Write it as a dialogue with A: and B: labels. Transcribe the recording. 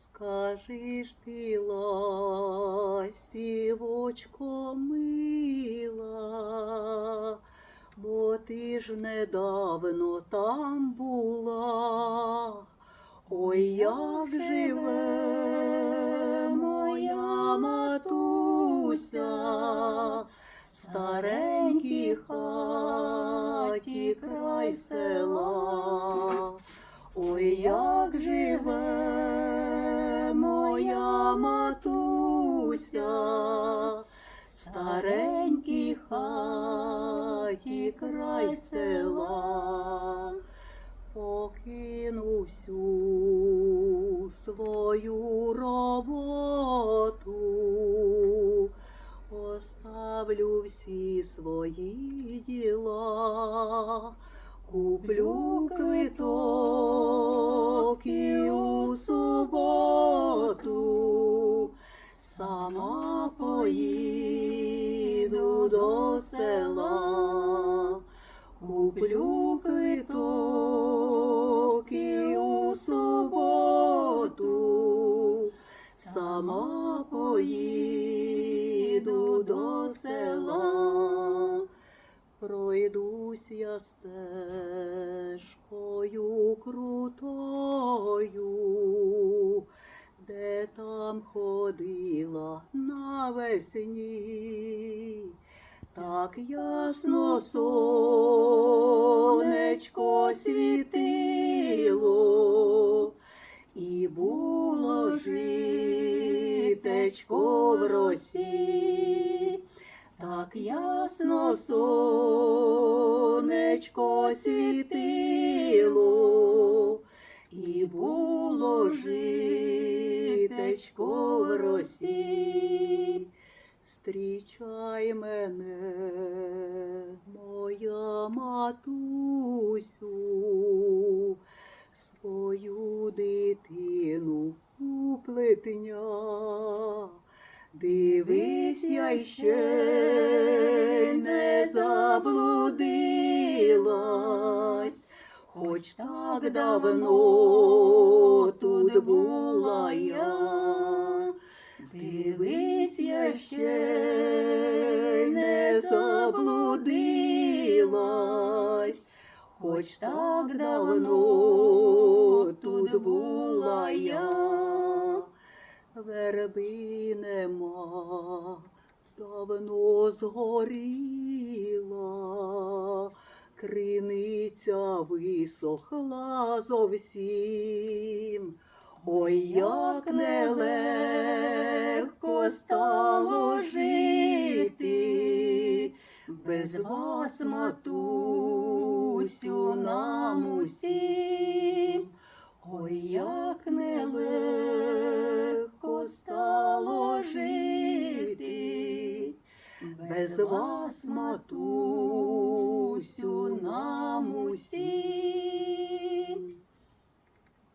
A: Скажи ж ти, ластівочко мила, бо ти ж недавно там була. Ой, як живе моя матуся, старенькій хаті край села. Ой, як живе моя матуся, в старенькій хаті край села, покину всю свою роботу, оставлю всі свої діла. Куплю квиток до села, куплю квиток і у суботу, сама поїду до села. Пройдусь я стежкою крутою, де там ходила навесні, так ясно сонечко світило, і було житечко в росі. Так ясно сонечко світило, і було житечко в росі. Стрічай мене, моя матусю, свою дитину у плетня. Дивись, я ще не заблудилась, хоч так давно тут була я. Дивись, я ще не заблудилась, хоч так давно тут була я верби нема, давно згоріла, криниця висохла зовсім. Ой, як нелегко стало жити, без вас, матусю, нам усім. Ой, як нелегко стало жити, без вас, матусю, нам усім.